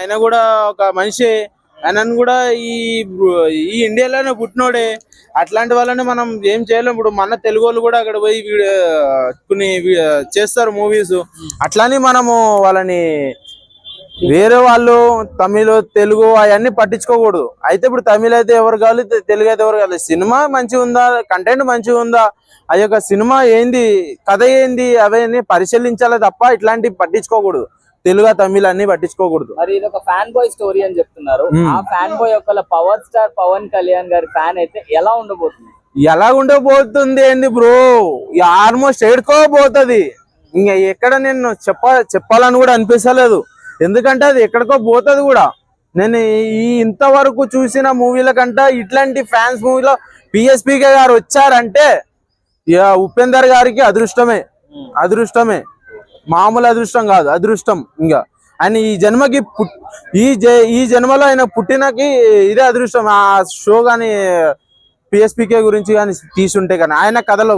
ఆయన కూడా ఒక మనిషి ఆయనను కూడా ఈ ఈ ఇండియాలోనే పుట్టినోడే. అట్లాంటి వాళ్ళని మనం ఏం చేయలేం. ఇప్పుడు మన తెలుగు వాళ్ళు కూడా అక్కడ పోయి వీడియో కొన్ని చేస్తారు మూవీస్. అట్లానే మనము వాళ్ళని వేరే వాళ్ళు తమిళ తెలుగు అవన్నీ పట్టించుకోకూడదు. అయితే ఇప్పుడు తమిళ అయితే ఎవరు కావాలి? తెలుగు అయితే ఎవరు కావాలి? సినిమా మంచిగా ఉందా? కంటెంట్ మంచిగా ఉందా? ఆ యొక్క సినిమా ఏంది? కథ ఏంది? అవన్నీ పరిశీలించాలి తప్ప ఇట్లాంటివి పట్టించుకోకూడదు. తెలుగు తమిళ అన్ని పట్టించుకోకూడదు. మరి ఇది ఒక ఫ్యాన్ బాయ్ స్టోరీ అని చెప్తున్నారు. ఆ ఫ్యాన్ బాయ్ ఒక పవర్ స్టార్ పవన్ కళ్యాణ్ గారి ఫ్యాన్ అయితే ఎలా ఉండబోతుంది? ఎలా ఉండబోతుంది ఏంది బ్రో ఆల్మోస్ట్ ఏడుకోబోతుంది. ఇంకా ఎక్కడ నేను చెప్ప చెప్పాలని కూడా అనిపిస్తలేదు. ఎందుకంటే అది ఎక్కడికో పోతుంది కూడా. నేను ఈ ఇంతవరకు చూసిన మూవీల కంటే ఇట్లాంటి ఫ్యాన్స్ మూవీలో పిఎస్పీకే గారు వచ్చారంటే ఉపేందర్ గారికి అదృష్టమే. అదృష్టమే. మామూలు అదృష్టం కాదు అదృష్టం ఇంకా. ఆయన ఈ జన్మకి ఈ జ- ఈ జన్మలో ఆయన పుట్టినకి ఇదే అదృష్టం. ఆ షో కానీ పిఎస్పికే గురించి కానీ తీసుంటే కానీ ఆయన కథలో